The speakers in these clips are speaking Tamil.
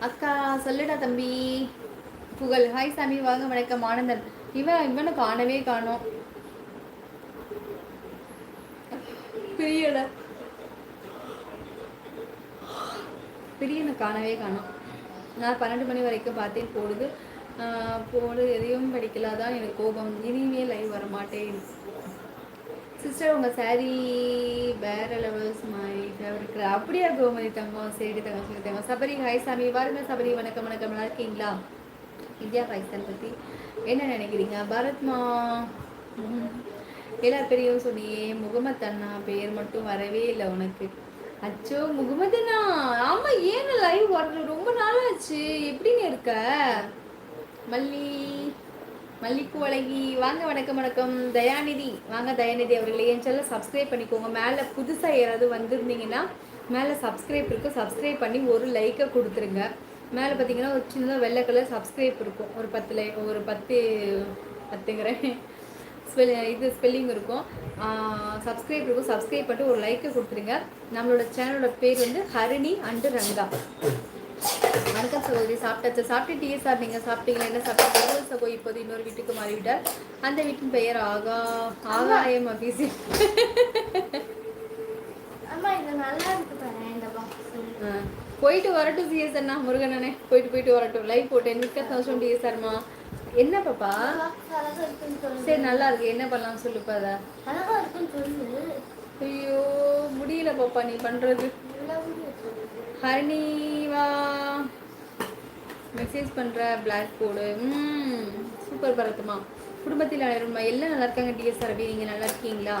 அக்கா சொல்லுடா தம்பி. புகழ். ஹாய் சாமி. வாங்க வணக்கம். ஆனந்தன். இவன் இவனை காணவே காணோம். பிரியட பிரியனை காணவே காணோம். நான் பன்னெண்டு மணி வரைக்கும் பார்த்தேன் போடுது. போடு. எதையும் படிக்கலாதான் எனக்கு கோபம். இனிமே லைவ் வர மாட்டேன் சிஸ்டர் உங்கள் சாரீ வேற லெவல்ஸ் மாதிரி ஃபேவரட் அப்படியா கோமதி தங்கம் சரி தங்கம் சொல்லி தங்கம்? சபரி ஹாய் சாமி. வாருங்க சபரி வணக்கம் வணக்கம். நல்லா இருக்கீங்களா? இந்தியா பாகிஸ்தான் பற்றி என்ன நினைக்கிறீங்க? பாரத்மா எல்லா பெரியவும் சொன்னியே முகமத் அண்ணா பேர் மட்டும் வரவே இல்லை உனக்கு. அச்சோ முகமது அண்ணா. ஆமாம் ஏன் லைவ் வரல? ரொம்ப நாளாச்சு. எப்படிங்க இருக்க? மல்லி. மல்லிப்பூ அழகி வாங்க வணக்கம் வணக்கம். தயாநிதி வாங்க தயாநிதி அவர்களே. என் சேனல் சப்ஸ்கிரைப் பண்ணிக்கோங்க. மேலே புதுசாக யாராவது வந்திருந்தீங்கன்னா மேலே சப்ஸ்கிரைப் இருக்கும் சப்ஸ்கிரைப் பண்ணி ஒரு லைக்கை கொடுத்துருங்க. மேலே பார்த்தீங்கன்னா ஒரு சின்னதாக வெள்ளை கலர் சப்ஸ்கிரைப் இருக்கும். ஒரு பத்து லை ஒரு பத்து பத்துங்கிறேன். ஸ்பெல் இது ஸ்பெல்லிங் இருக்கும். சப்ஸ்கிரைப் இருக்கும். சப்ஸ்கிரைப் பண்ணிட்டு ஒரு லைக்கை கொடுத்துருங்க. நம்மளோட சேனலோட பேர் வந்து ஹரிணி அண்டு ரங்கா. வணக்கம் சகோதரி. சாப்பிட்டாச்சு. சாப்பிட்டு டீ சார். நீங்கள் சாப்பிட்டீங்களா? என்ன சாப்பிட்டீங்க? சகோ இப்போது இன்னொரு வீட்டுக்கு மாறிவிட்டார். அந்த வீட்டின் பெயர் ஆகா ஆகாயம் அபிசி போயிட்டு வரட்டும் சிஎஸ் அண்ணா முருகனே. போயிட்டு போயிட்டு வரட்டும். லைவ் போட்டேன் மிக்க தௌசண்ட் டிஎஸ்ஆர்மா என்ன பாப்பா? சரி நல்லா இருக்கு. என்ன பண்ணலாம் சொல்லுப்பா அதை ஐயோ முடியல பாப்பா நீ பண்றது. ஹரிணிவா மெசேஜ் பண்ணுற பிளாக் போர்டு ம் சூப்பர் பரத்துமா குடும்பத்தில் அனைவரும் எல்லாம் நல்லா இருக்காங்க டிஎஸ்ஆர் அப்படி நீங்கள் நல்லா இருக்கீங்களா?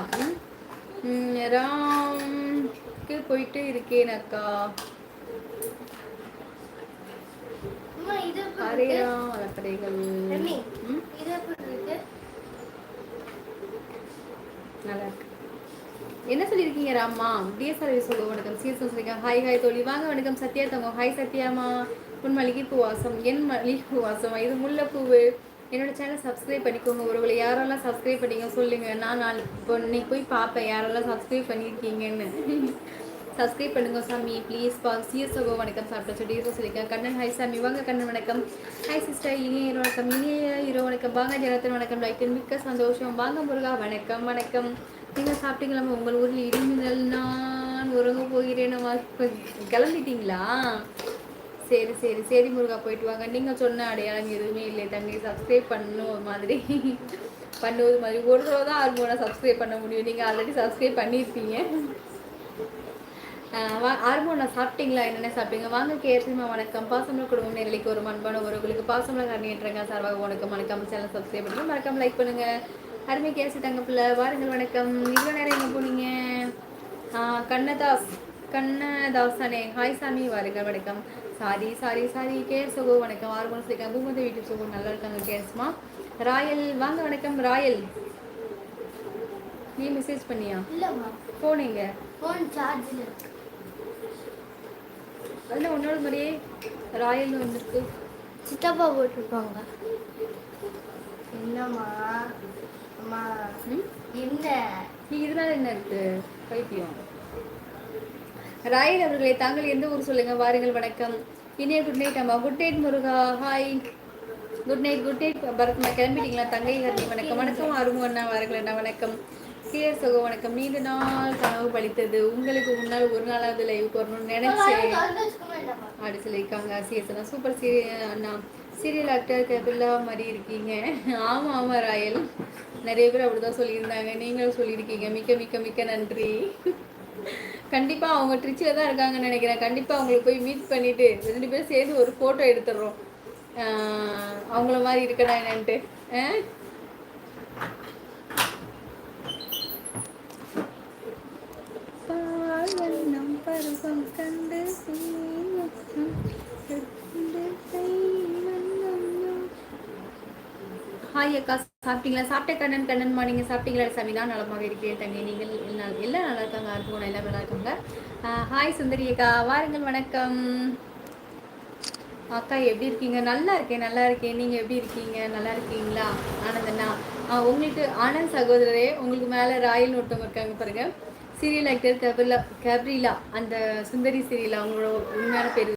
ராம்க்கு போயிட்டு இருக்கேன் அக்கா. ஹரேரா வளப்படைகள் நல்லா இருக்கு என்ன சொல்லியிருக்கீங்க ராம்மா? டிஎஸ்ஆர் சொல்லுவோம் வணக்கம். சீர்ஸ் சொல்லியிருக்கேன் ஹாய் ஹாய் தோழி. வாங்க வணக்கம். சத்யா தங்கம். ஹாய் சத்யாமா உன் மல்லிகைப்பூ வாசம் என் மல்லிகைப்பூ வாசம். இது முல்லைப்பூவு. என்னோட சேனல் சப்ஸ்கிரைப் பண்ணிக்கோங்க. ஒருவேளை யாரெல்லாம் சப்ஸ்கிரைப் பண்ணிங்க சொல்லுங்க. நான் நாள் இப்போ இன்னைக்கு போய் பார்ப்பேன். யாரெல்லாம் சப்ஸ்கிரைப் பண்ணியிருக்கீங்கன்னு. சப்ஸ்கிரைப் பண்ணுங்க சாமி. ப்ளீஸ் பா சிஎஸ்ஓகோ வணக்கம். சாப்பிட்டு டிஎஸ்ஓ சொல்லியிருக்கேன் கண்ணன் ஹாய் சாமி. வாங்க கண்ணன் வணக்கம். ஹாய் சிஸ்டர் இனிய வணக்கம். இனிய இரோ வணக்கம். வாங்க ஜனத்தன் வணக்கம். லைட்டன் மிக்க சந்தோஷம். வாங்க முருகா. வணக்கம் வணக்கம். நீங்கள் சாப்பிட்டீங்களா உங்கள் ஊரில் இருந்துதல் நான் உறங்க போகிறேன்னு கிளம்பிட்டீங்களா? சரி சரி. சரி முருகா போயிட்டு வாங்க. நீங்கள் சொன்ன அடையாளம் எதுவுமே இல்லை. தங்கி சப்ஸ்கிரைப் பண்ணும் ஒரு மாதிரி. பண்ணுவது மாதிரி. ஒரு தடவை தான் ஆர்மோனை சப்ஸ்கிரைப் பண்ண முடியும். நீங்கள் ஆல்ரெடி சப்ஸ்கிரைப் பண்ணியிருப்பீங்க. ஆர்மோனை சாப்பிட்டீங்களா? என்னென்ன சாப்பிட்டீங்க? வாங்க கேர்சிமா வணக்கம். பாசமல குடும்பம் நேரலைக்கு ஒரு மண்பான உறவுகளுக்கு பாசமல கரணியன்றங்க சார்பாக வணக்கம் வணக்கம். சேனல் சப்ஸ்கிரைப் பண்ணுங்க. மறக்காம லைக் பண்ணுங்கள் அருமை கேசி பிள்ளை வாருங்கள் வணக்கம். இவ்வளோ நேரம் எங்கே போனீங்க? கண்ணதாஸ் கண்ணதாசனே. ஹாய் சாமி. வாருங்கள் வணக்கம். Sorry sorry sorry. கேர் சுகோ வணக்கம். மணி சேர்க்க பூமதி வீட்டு சுகோ நல்லா இருக்காங்க கேர்ஸ்மா ராயல் வாங்க வணக்கம். ராயல். நீ மெசேஜ் பண்ணியா? ஃபோன் எங்க? ஃபோன் சார்ஜில் அதில் உன்னோட மாதிரியே ராயல் வந்துருக்கு. சித்தப்பா போட்டிருப்பாங்க என்னம்மா? என்ன? இதனால என்ன இருக்கு? பைத்தியம். ராயல் அவர்களை தாங்கள் எந்த ஊர் சொல்லுங்க? வாருங்கள் வணக்கம். இனிய குட் நைட் அம்மா. குட் நைட் முருகா. Hi good night good night பரத்மா கிளம்பிட்டீங்களா? தங்கை ஹரணி வணக்கம். வணக்கம் அருமு அண்ணா வாருங்கள் அண்ணா வணக்கம். கிளியர் சகோ வணக்கம். நீண்ட நாள் கனவு பழித்தது. உங்களுக்கு முன்னால் ஒரு நாளாவது லைவ் வரணும்னு நினைச்சேன். அப்படி சொல்லியிருக்காங்க சிஎஸ் சூப்பர் சீரியல் அண்ணா. சீரியல் ஆக்டர் கபிலா மாதிரி இருக்கீங்க. ஆமாம் ஆமாம் ராயல். நிறைய பேர் அப்படிதான் சொல்லியிருந்தாங்க. நீங்களும் சொல்லியிருக்கீங்க. மிக்க மிக்க மிக்க நன்றி. கண்டிப்பாக அவங்க ட்ரிச்சில் தான் இருக்காங்கன்னு நினைக்கிறேன். கண்டிப்பாக அவங்களுக்கு போய் மீட் பண்ணிவிட்டு ரெண்டு பேரும் சேர்ந்து ஒரு ஃபோட்டோ எடுத்துடுறோம். அவங்கள மாதிரி இருக்கடா என்னன்ட்டு. ஹாய் அக்கா. சாப்பிட்டீங்களா? சாப்பிட்ட கண்ணன் கண்ணன்மா நீங்கள் சாப்பிட்டீங்களா? சாமி நான் நலமாக இருக்கிறேன் தங்கை. நீங்கள் எல்லாம் நல்லா இருக்காங்க அற்புதம் எல்லாம் நல்லா இருக்காங்க. ஹாய் சுந்தரி அக்கா. வாருங்கள் வணக்கம். அக்கா எப்படி இருக்கீங்க? நல்லா இருக்கேன் நல்லா இருக்கேன். நீங்கள் எப்படி இருக்கீங்க? நல்லா இருக்கீங்களா? ஆனந்தண்ணா. உங்களுக்கு ஆனந்த் சகோதரரே உங்களுக்கு மேலே ராயல் ஒருத்தவங்க இருக்காங்க பாருங்க. சீரியல் ஆக்டர் கபிலா கபிரிலா அந்த சுந்தரி சீரியலா அவங்களோட உண்மையான பேர்